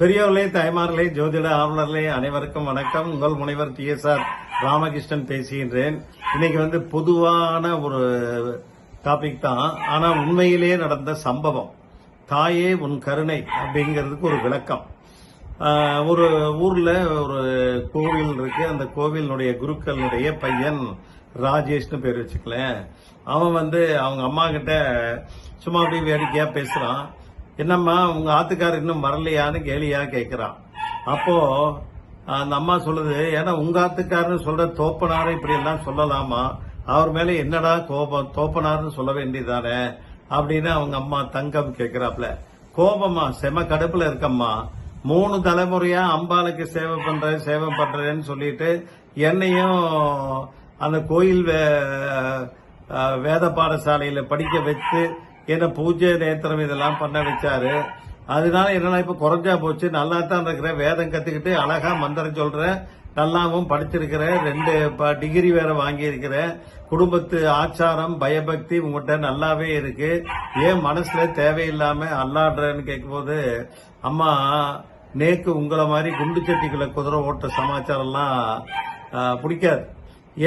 பெரியவர்களே தாய்மார்களே ஜோதிட ஆர்வலர்களே அனைவருக்கும் வணக்கம். உங்கள் முனைவர் டி எஸ் ஆர் ராமகிருஷ்ணன் பேசுகின்றேன். இன்னைக்கு வந்து பொதுவான ஒரு டாபிக் தான். ஆனா உண்மையிலே நடந்த சம்பவம். தாயே உன் கருணை அப்படிங்கிறதுக்கு ஒரு விளக்கம். ஒரு ஊர்ல ஒரு கோவில் இருக்கு. அந்த கோவிலினுடைய குருக்களுடைய பையன் ராஜேஷ்னு பேர் வச்சுக்கலேன். அவன் வந்து அவங்க அம்மா கிட்ட சும்மா அப்படியே வேடிக்கையா பேசுறான். என்னம்மா உங்க ஆத்துக்காரர் இன்னும் வரலையான்னு கேலியா கேட்கிறான் அப்போ அந்த அம்மா சொல்லுது ஏன்னா உங்க ஆத்துக்காரன்னு சொல்ற தோப்பனாரை இப்படி எல்லாம் சொல்லலாமா? அவர் மேல என்னடா கோபம் தோப்பனார்னு சொல்ல வேண்டியதானே அப்படின்னு அவங்க அம்மா தங்கம் கேட்கிறாப்ல கோபமா? செம கடுப்புல இருக்கம்மா. மூணு தலைமுறையா அம்பாளுக்கு சேவை பண்றேன் சேவை பண்றேன்னு சொல்லிட்டு என்னையும் அந்த கோயில் வே- வேத பாடசாலையில படிக்க வச்சு என்ன பூஜை நேத்திரம் இதெல்லாம் பண்ண வச்சாரு. அதனால என்னன்னா இப்ப குறைஞ்சா போச்சு. நல்லா தான் இருக்கிறேன். வேதம் கத்துக்கிட்டு அழகா மந்திரம் சொல்றேன். நல்லாவும் படிச்சிருக்கிறேன். ரெண்டு டிகிரி வேற வாங்கி இருக்கிறேன் குடும்பத்து ஆச்சாரம் பயபக்தி உங்ககிட்ட நல்லாவே இருக்கு. ஏன் மனசுல தேவையில்லாம அல்லாடுறேன்னு கேட்கும்போது அம்மா நேக்கு உங்களை மாதிரி குண்டு சட்டிக்குள்ள குதிரை ஓட்ட சமாச்சாரம்லாம் பிடிக்காது.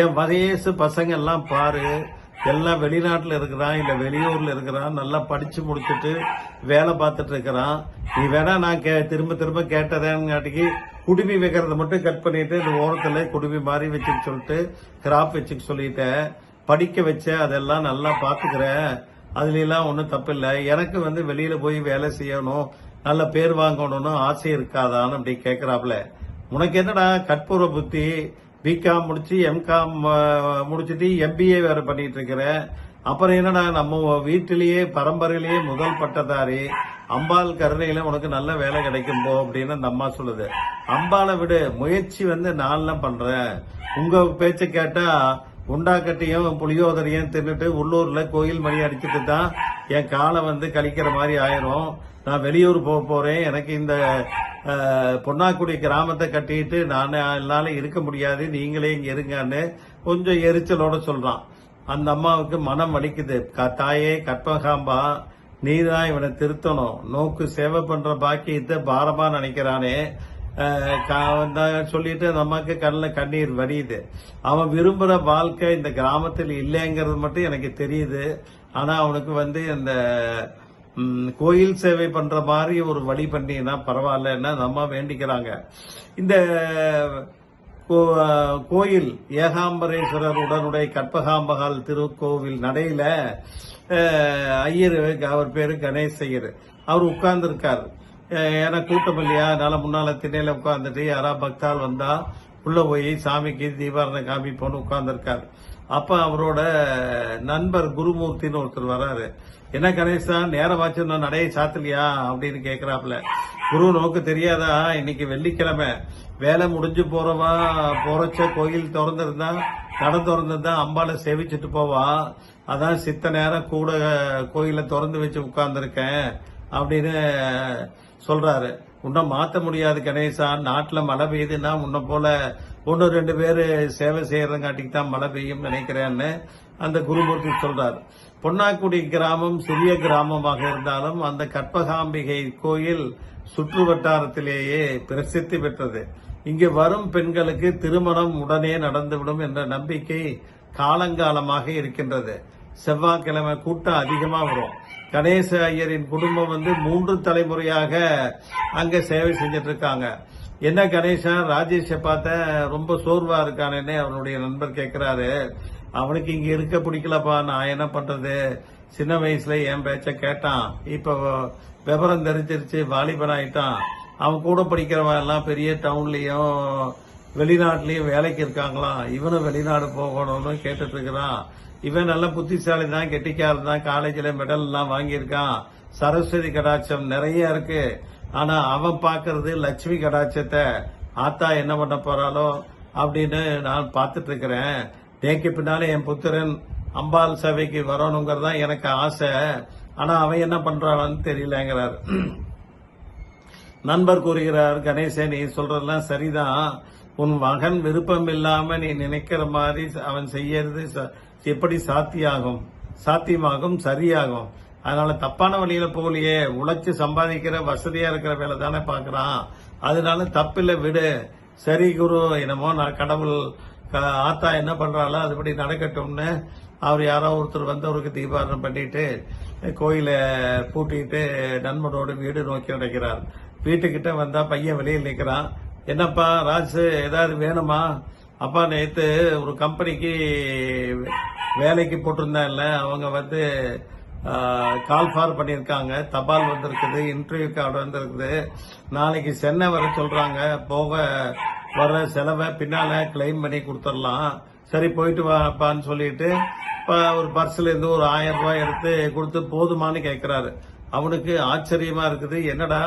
என் வயசு பசங்க எல்லாம் பாரு. எல்லாம் வெளிநாட்டில் இருக்கிறான் இல்லை வெளியூரில் இருக்கிறான் நல்லா படித்து முடிச்சுட்டு வேலை பார்த்துட்டு இருக்கிறான். நீ வேணா நான் கே திரும்ப திரும்ப கேட்டதேங்காட்டிக்கு குடுமி வைக்கிறத மட்டும் கட் பண்ணிட்டு இந்த ஓரத்தில் குடுமி மாதிரி வச்சுக்க சொல்லிட்டு கிராப் வச்சுக்க சொல்லிட்டேன் படிக்க வச்ச அதெல்லாம் நல்லா பார்த்துக்கிறேன். அதுல ஒன்றும் தப்பு இல்லை எனக்கு வந்து வெளியில் போய் வேலை செய்யணும் நல்ல பேர் வாங்கணும்னு ஆசை இருக்காதான்னு அப்படி கேட்குறாப்புல உனக்கு என்னடா கற்பூர புத்தி? பிகாம் முடிச்சு எம்காம் முடிச்சுட்டு எம்பிஏ வேற பண்ணிட்டு இருக்கிறேன் அப்புறம் என்னடா நம்ம வீட்டிலேயே பரம்பரையிலேயே முதல் பட்டதாரி. அம்பாள் கருணையில உனக்கு நல்ல வேலை கிடைக்கும் போ அப்படின்னு அந்த அம்மா சொல்லுது. அம்பாளை விடு முயற்சி வந்து நான்லாம் பண்றேன். உங்க பேச்ச கேட்டா உண்டாக்கட்டையும் புளியோதரையும் தின்னுட்டு உள்ளூர்ல கோயில் மணி அடிச்சுட்டு தான் என் காலம் வந்து கழிக்கிற மாதிரி ஆயிரும். நான் வெளியூர் போக போறேன். எனக்கு இந்த பொன்னாக்குடி கிராமத்தை கட்டிட்டு நான் என்னால இருக்க முடியாது. நீங்களே இங்க இருங்கன்னு கொஞ்சம் எரிச்சலோட சொல்றான். அந்த அம்மாவுக்கு மனம் வலிக்குது. க- தாயே கற்பகாம்பா நீ தான் இவனை திருத்தணும். நோக்கு சேவை பண்ற பாக்கியத்தை பாரமா நினைக்கிறானே. சொல்லிட்டு அந்த அம்மாக்கு கண்ணில் கண்ணீர் வரியுது அவன் விரும்புகிற வாழ்க்கை இந்த கிராமத்தில் இல்லைங்கிறது மட்டும் எனக்கு தெரியுது. ஆனால் அவனுக்கு வந்து இந்த கோயில் சேவை பண்ற மாதிரி ஒரு வழி பண்ணினா பரவாயில்லன்னா நம்ம வேண்டிக்கிறாங்க. இந்த கோ- கோயில் ஏகாம்பரேஸ்வரர் உடனுடைய கற்பகாம்பகால் திருக்கோவில் நடையில ஐயர் அவர் பேரு கணேஷ் ஐயர் அவர் உட்கார்ந்துருக்கார். ஏன்னா கூட்டம் இல்லையா? அதனால முன்னால திண்ணையில உட்காந்துட்டு யாரா பக்தால் வந்தா உள்ள போய் சாமிக்கு தீபாரணம் காமிப்போன்னு உட்கார்ந்துருக்காரு. அப்ப அவரோட நண்பர் குருமூர்த்தின்னு ஒருத்தர் வராரு. என்ன கணேசா நேரமாச்சு நான் நடைய சாத்தலையா? அப்படின்னு கேக்குறாப்ல குரு நோக்கு தெரியாதா? இன்னைக்கு வெள்ளிக்கிழமை. வேலை முடிஞ்சு போறவா போறச்ச கோயில் திறந்திருந்தா கடை திறந்திருந்தா அம்பாளை சேவிச்சுட்டு போவா. அதான் சித்த நேரம் கூட கோயில திறந்து வச்சு உட்கார்ந்துருக்கேன் அப்படின்னு சொல்றாரு. உன்னை மாத்த முடியாது கணேசா. நாட்டில் மழை பெய்யுதுன்னா உன்னை போல ஒன்று ரெண்டு பேர் சேவை செய்யறங்காட்டிக்கு தான் மழை பெய்யும் நினைக்கிறேன்னு அந்த குருமூர்த்தி சொல்றாரு. பொன்னாக்குடி கிராமம் சிறிய கிராமமாக இருந்தாலும் அந்த கற்பகாம்பிகை கோயில் சுற்று வட்டாரத்திலேயே பிரசித்தி பெற்றது. இங்கு வரும் பெண்களுக்கு திருமணம் உடனே நடந்துவிடும் என்ற நம்பிக்கை காலங்காலமாக இருக்கின்றது. செவ்வாய்க்கிழமை கூட்டம் அதிகமாக வரும். கணேச ஐயரின் குடும்பம் வந்து மூன்று தலைமுறையாக அங்க சேவை செஞ்சுட்டு இருக்காங்க என்ன கணேசா? ராஜேஷை பார்த்த ரொம்ப சோர்வா இருக்கானேன்னு அவனுடைய நண்பர் கேட்கிறாரு அவனுக்கு இங்க இருக்க பிடிக்கலப்பா நான் என்ன பண்றது? சின்ன வயசுல என் பேச்ச கேட்டான். இப்ப விவரம் தெரிஞ்சிருச்சு வாலிபன் ஆயிட்டான். அவன் கூட படிக்கிறவன் எல்லாம் பெரிய டவுன்லயும் வெளிநாட்டிலயும் வேலைக்கு இருக்காங்களாம். இவனும் வெளிநாடு போகணும்னு கேட்டுட்டு இருக்கிறான் இவன் நல்ல புத்திசாலி தான் கெட்டிக்காரன் தான் காலேஜில் மெடல் எல்லாம் வாங்கியிருக்கான். சரஸ்வதி கடாட்சம் நிறைய இருக்கு. ஆனா அவன் பாக்குறது லட்சுமி கடாட்சத்தை. ஆத்தா என்ன பண்ண போறாளோ அப்படின்னு நான் பார்த்துட்டு இருக்கிறேன் தேக்கு பின்னாலே என் புத்திரன் அம்பாள் சபைக்கு வரணுங்கிறது தான் எனக்கு ஆசை. ஆனா அவன் என்ன பண்றான்னு தெரியலங்கிறார். நண்பர் கூறுகிறார் கணேசன் நீ சொல்றதெல்லாம் சரிதான். உன் மகன் விருப்பம் இல்லாம நீ நினைக்கிற மாதிரி அவன் செய்யறது ச- எப்படி சாத்தியாகும்? சாத்தியமாகும் சரியாகும். அதனால தப்பான வழியில போகலையே. உழைச்சி சம்பாதிக்கிற வசதியா இருக்கிற வேலை தானே பாக்குறான் அதனால தப்பில்ல விடு. சரி குரு. என்னமோ நான் கடவுள் ஆத்தா என்ன பண்றாளோ அதுபடி நடக்கட்டும்னு அவர் யாரோ ஒருத்தர் வந்து அவருக்கு தீபாரணம் பண்ணிட்டு கோயிலை பூட்டிட்டு நண்பனோடு வீடு நோக்கி நடக்கிறார். வீட்டுக்கிட்ட வந்தா பையன் வெளியில் நிக்கிறான். என்னப்பா ராஜு ஏதாவது வேணுமா? அப்பா நேத்து ஒரு கம்பெனிக்கு வேலைக்கு போட்டிருந்தேன்ல அவங்க வந்து கால் ஃபார் பண்ணியிருக்காங்க. தபால் வந்திருக்குது இன்டர்வியூ கார்டு வந்திருக்குது. நாளைக்கு சென்னை வர சொல்றாங்க. போக வர செலவை பின்னால கிளைம் பண்ணி கொடுத்துடலாம். சரி போயிட்டு வாப்பான்னு சொல்லிட்டு இப்போ ஒரு பர்ஸ்ல இருந்து ஒரு ஆயிரம் ரூபாய் எடுத்து கொடுத்து போதுமான்னு கேட்கிறாரு அவனுக்கு ஆச்சரியமா இருக்குது. என்னடா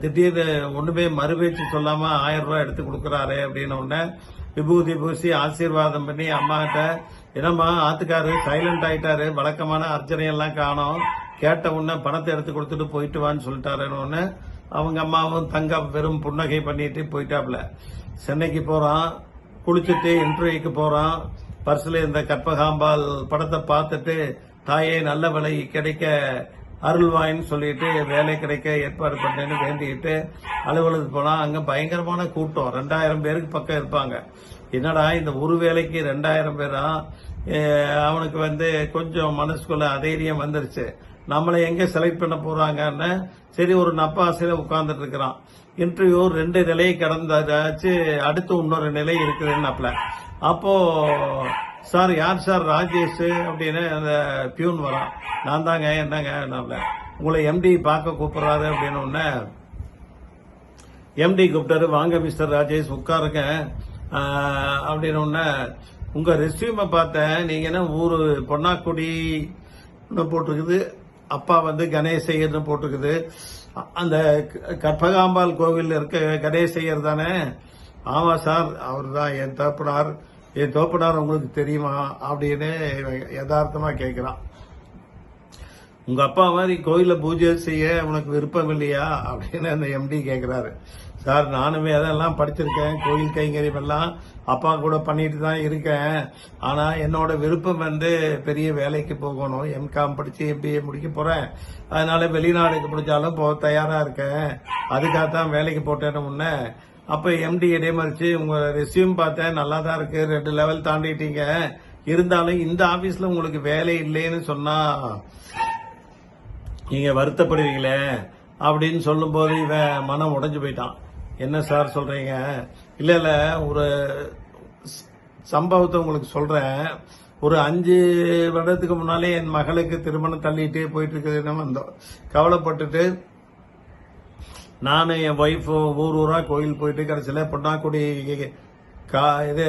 திடீர்னு ஒண்ணுமே மறுபேச்சு சொல்லாம ஆயிரம் ரூபாய் எடுத்து கொடுக்கறாரு அப்படின்னு உடனே விபூதி பூசி ஆசீர்வாதம் பண்ணி அம்மாகிட்ட என்னம்மா ஆத்துக்காரு சைலண்ட் ஆயிட்டாரு வழக்கமான அர்ச்சனையெல்லாம் காணும். காணோம் கேட்ட உடனே பணத்தை எடுத்து கொடுத்துட்டு போயிட்டு வான்னு சொல்லிட்டாருன்னு உடனே அவங்க அம்மாவும் தங்க வெறும் புன்னகை பண்ணிட்டு போயிட்டாப்ல. சென்னைக்கு போகிறான் குளிச்சுட்டு இன்டர்வியூக்கு போகிறான் பர்ஸ்ல இருந்த கற்பகாம்பாள் படத்தை பார்த்துட்டு தாயே நல்ல விலை கிடைக்க அருள்வாயின்னு சொல்லிட்டு வேலை கிடைக்க ஏற்பாடு பண்ணேன்னு வேண்டிக்கிட்டு அலுவலகத்துக்கு போனா அங்க பயங்கரமான கூட்டம். ரெண்டாயிரம் பேருக்கு பக்கம் இருப்பாங்க. என்னடா இந்த ஒரு வேலைக்கு ரெண்டாயிரம் பேரா? அவனுக்கு வந்து கொஞ்சம் மனசுக்குள்ள அதைரியம் வந்துருச்சு. நம்மளை எங்க செலக்ட் பண்ண போறாங்கன்னு சரி ஒரு நப்பாசையில உட்கார்ந்துட்டு இருக்கிறான். இன்டர்வியூ ரெண்டு நிலையை கடந்தாச்சு அடுத்து இன்னொரு நிலை இருக்குதுன்னாப்ல. அப்போ சார் யார் சார்? ராஜேஷ் அப்படின்னு அந்த பியூன் வரான். நான் தாங்க என்னங்க நான் உங்களை எம்டி பார்க்க கூப்பிடுறாரு அப்படின்னு எம்டி கூப்பிட்டாரு. வாங்க மிஸ்டர் ராஜேஷ் உட்காருங்க. அப்படின்னு உங்க ரெஸ்யூமை பார்த்தேன். நீங்க என்ன ஊரு பொன்னாக்குடி போட்டிருக்குது. அப்பா வந்து கணேசையர்னு போட்டிருக்குது. அந்த க- கற்பகாம்பாள் கோவில் இருக்க கணேசையர் தானே? ஆமா சார். அவர் தான் என் தோப்பனார் என் தோப்பனார் உங்களுக்கு தெரியுமா அப்படின்னு இவன் யதார்த்தமா கேட்கிறான் உங்க அப்பா மாதிரி கோயில பூஜை செய்ய உனக்கு விருப்பம் இல்லையா அப்படின்னு அந்த எம்டி கேட்குறாரு சார் நானுமே அதெல்லாம் படிச்சிருக்கேன். கோயில் கைங்கரியம் எல்லாம் அப்பா கூட பண்ணிட்டு தான் இருக்கேன். ஆனா என்னோட விருப்பம் வந்து பெரிய வேலைக்கு போகணும். எம்காம் படிச்சு எம்பிஏ முடிக்க போறேன். அதனால வெளிநாடுக்கு பிடிச்சாலும் போக தயாரா இருக்கேன். அதுக்காக தான் வேலைக்கு போட்டேன்னு முன்ன அப்போ எம்டி இடைமறிச்சு உங்கள் ரெஸ்யூம் பார்த்தேன் நல்லா தான் இருக்கு ரெண்டு லெவல் தாண்டிட்டீங்க. இருந்தாலும் இந்த ஆஃபீஸில் உங்களுக்கு வேலை இல்லைன்னு சொன்னா நீங்கள் வருத்தப்படுவீங்களே அப்படின்னு சொல்லும்போது இவன் மனம் உடஞ்சு போயிட்டான். என்ன சார் சொல்கிறீங்க இல்லை இல்லை ஒரு சம்பவத்தை உங்களுக்கு சொல்கிறேன் ஒரு அஞ்சு வருடத்துக்கு முன்னாலே என் மகளுக்கு திருமணம் தள்ளிட்டே போயிட்டு என்ன வந்தோம். கவலைப்பட்டுட்டு நானும் என் ஒய்ஃப் ஊர் ஊரா கோயில் போயிட்டு கடைசியில் பொன்னாக்குடி கா இது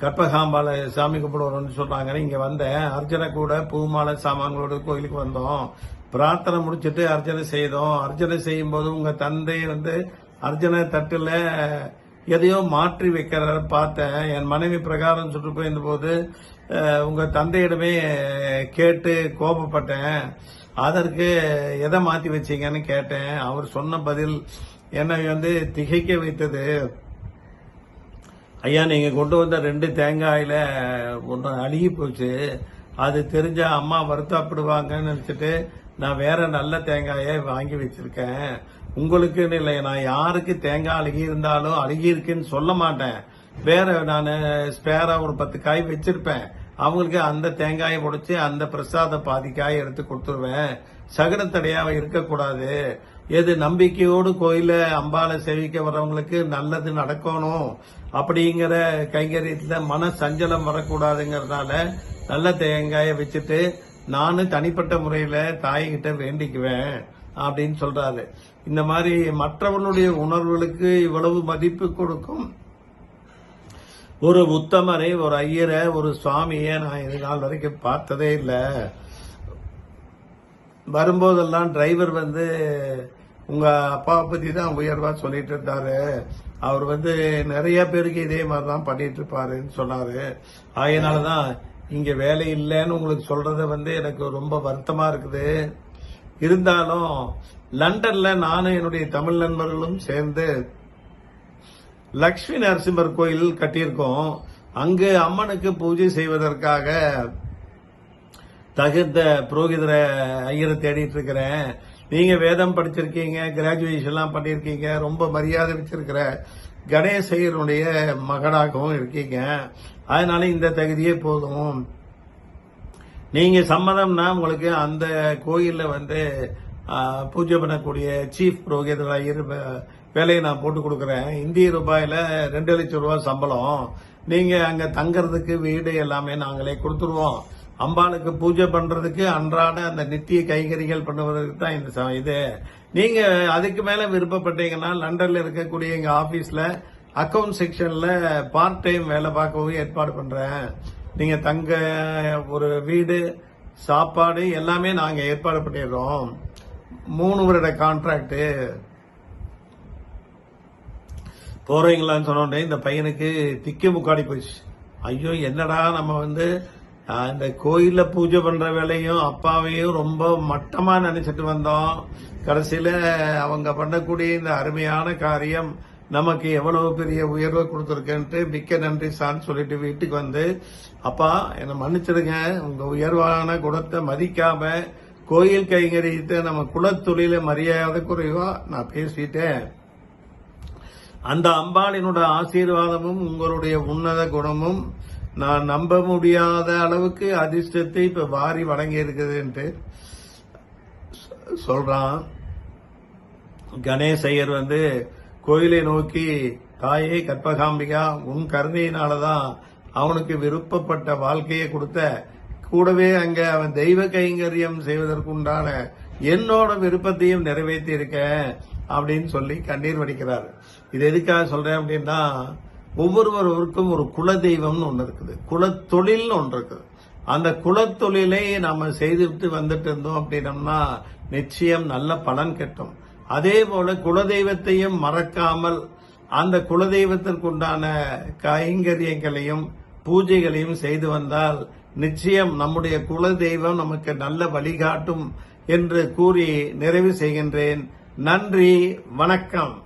கற்பகாம்பால சாமி கும்பிடுவோம்னு சொல்கிறாங்க இங்கே வந்தேன். அர்ச்சனை கூட பூமாலை சாமான்களோட கோயிலுக்கு வந்தோம். பிரார்த்தனை முடிச்சிட்டு அர்ச்சனை செய்தோம். அர்ச்சனை செய்யும் போது தந்தை வந்து அர்ச்சனை தட்டில் எதையோ மாற்றி வைக்கிறத பார்த்தேன். என் மனைவி பிரகாரம் சுட்டு போயிருந்த போது தந்தையிடமே கேட்டு கோபப்பட்டேன். அதற்கு எதை மாத்தி வச்சீங்கன்னு கேட்டேன். அவர் சொன்ன பதில் என்னை வந்து திகைக்க வைத்தது. ஐயா நீங்க கொண்டு வந்த ரெண்டு தேங்காயில ஒன்று அழுகி போச்சு. அது தெரிஞ்சா அம்மா வருத்தப்படுவாங்கன்னு நினச்சிட்டு நான் வேற நல்ல தேங்காயை வாங்கி வச்சிருக்கேன். உங்களுக்குன்னு இல்லை நான் யாருக்கு தேங்காய் அழுகி இருந்தாலும் அழுகி இருக்குன்னு சொல்ல மாட்டேன். வேற நான் ஸ்பேரா ஒரு பத்து காய் வச்சிருப்பேன். அவங்களுக்கு அந்த தேங்காயை உடைச்சு அந்த பிரசாத பாதிக்காய் எடுத்து கொடுத்துருவேன். சகனத்தடையாம இருக்கக்கூடாது. எது நம்பிக்கையோடு கோயில அம்பாலை சேவிக்க வர்றவங்களுக்கு நல்லது நடக்கணும். அப்படிங்கிற கைங்கரியத்துல மன சஞ்சலம் வரக்கூடாதுங்கிறதுனால நல்ல தேங்காயை வச்சுட்டு நானும் தனிப்பட்ட முறையில தாய்கிட்ட வேண்டிக்குவேன் அப்படின்னு சொல்றாரு. இந்த மாதிரி மற்றவர்களுடைய உணர்வுகளுக்கு இவ்வளவு மதிப்பு கொடுக்கும். ஒரு உத்தமரை ஒரு ஐயரை ஒரு சுவாமியை நான் இது நாள் வரைக்கும் பார்த்ததே இல்லை. வரும்போதெல்லாம் டிரைவர் வந்து உங்க அப்பாவை பத்தி தான் உயர்வா சொல்லிட்டு இருந்தாரு. அவர் வந்து நிறைய பேருக்கு இதே மாதிரி தான் பண்ணிட்டு இருப்பாருன்னு சொன்னாரு. அதனாலதான் இங்க வேலை இல்லைன்னு உங்களுக்கு சொல்கிறத வந்து எனக்கு ரொம்ப வருத்தமா இருக்குது. இருந்தாலும் லண்டன்ல நானும் என்னுடைய தமிழ் நண்பர்களும் சேர்ந்து லக்ஷ்மி நரசிம்மர் கோயில் கட்டியிருக்கோம். அங்கு அம்மனுக்கு பூஜை செய்வதற்காக தகுந்த புரோகிதரை ஐயரை தேடிட்டு இருக்கிறேன். நீங்க வேதம் படிச்சிருக்கீங்க கிராஜுவேஷன் எல்லாம் பண்ணிருக்கீங்க ரொம்ப மரியாதை வச்சிருக்கிற கணேசையருடைய மகனாகவும் இருக்கீங்க. அதனால இந்த தகுதியே போதும். நீங்க சம்மதம்னா உங்களுக்கு அந்த கோயில்ல வந்து பூஜை பண்ணக்கூடிய சீஃப் புரோகிதர் ஐயர் வேலையை நான் போட்டு கொடுக்குறேன். இந்திய ரூபாயில ரெண்டு லட்சம் ரூபாய் சம்பளம். நீங்கள் அங்கே தங்கறதுக்கு வீடு எல்லாமே நாங்களே கொடுத்துருவோம். அம்பாளுக்கு பூஜை பண்றதுக்கு அன்றாட அந்த நித்திய கைகறிகள் பண்ணுவதற்கு தான் இந்த ச- இது. நீங்க அதுக்கு மேல விருப்பப்பட்டீங்கன்னா லண்டன்ல இருக்கக்கூடிய எங்க ஆபீஸ்ல அக்கவுண்ட் செக்ஷன்ல பார்ட் டைம் வேலை பார்க்கவும் ஏற்பாடு பண்றேன். நீங்க தங்க ஒரு வீடு சாப்பாடு எல்லாமே நாங்க ஏற்பாடு பண்ணிடுறோம். மூணு வருட கான்ட்ராக்ட் போறீங்களான்னு சொன்னோடனே இந்த பையனுக்கு திக்கு முக்காடி போயிடுச்சு. ஐயோ என்னடா நம்ம வந்து இந்த கோயில்ல பூஜை பண்ற வேலையும் அப்பாவையும் ரொம்ப மட்டமா நினைச்சிட்டு வந்தோம். கடைசியில அவங்க பண்ணக்கூடிய இந்த அருமையான காரியம் நமக்கு எவ்வளவு பெரிய உயர்வை கொடுத்துருக்கேன்ட்டு மிக்க நன்றி சார்னு சொல்லிட்டு வீட்டுக்கு வந்து அப்பா என்னை மன்னிச்சிடுங்க. உங்க உயர்வான குணத்தை மதிக்காம கோயில் கைங்கரியத்தை நம்ம குலத்தொழில மரியாதை குறைவா நான் பேசிட்டேன். அந்த அம்பாளினோட ஆசீர்வாதமும் உங்களுடைய உன்னத குணமும் நான் நம்ப முடியாத அளவுக்கு அதிர்ஷ்டத்தை இப்ப வாரி வழங்கி இருக்குதுன்ட்டு சொ- சொல்றான். கணேசையர் வந்து கோயிலை நோக்கி தாயே கற்பகாம்பிகா உன் கருணையினாலதான் அவனுக்கு விருப்பப்பட்ட வாழ்க்கையை கொடுத்த. கூடவே அங்க அவன் தெய்வ கைங்கரியம் செய்வதற்குண்டான என்னோட விருப்பத்தையும் நிறைவேற்றி இருக்கேன் அப்படின்னு சொல்லி கண்ணீர் வடிக்கிறார். இது எதுக்காக சொல்றேன் அப்படின்னா ஒவ்வொருவருக்கும் ஒரு குல தெய்வம்னு ஒன்று இருக்குது. குலத்தொழில்னு ஒன்று இருக்குது. அந்த குலத்தொழிலை நம்ம செய்துட்டு வந்துட்டு இருந்தோம் அப்படின்னம்னா நிச்சயம் நல்ல பலன் கிட்டும். அதே போல குலதெய்வத்தையும் மறக்காமல் அந்த குலதெய்வத்திற்குண்டான கைங்கரியங்களையும் பூஜைகளையும் செய்து வந்தால் நிச்சயம் நம்முடைய குலதெய்வம் நமக்கு நல்ல வழிகாட்டும் என்று கூறி நிறைவு செய்கின்றேன். நன்றி வணக்கம்.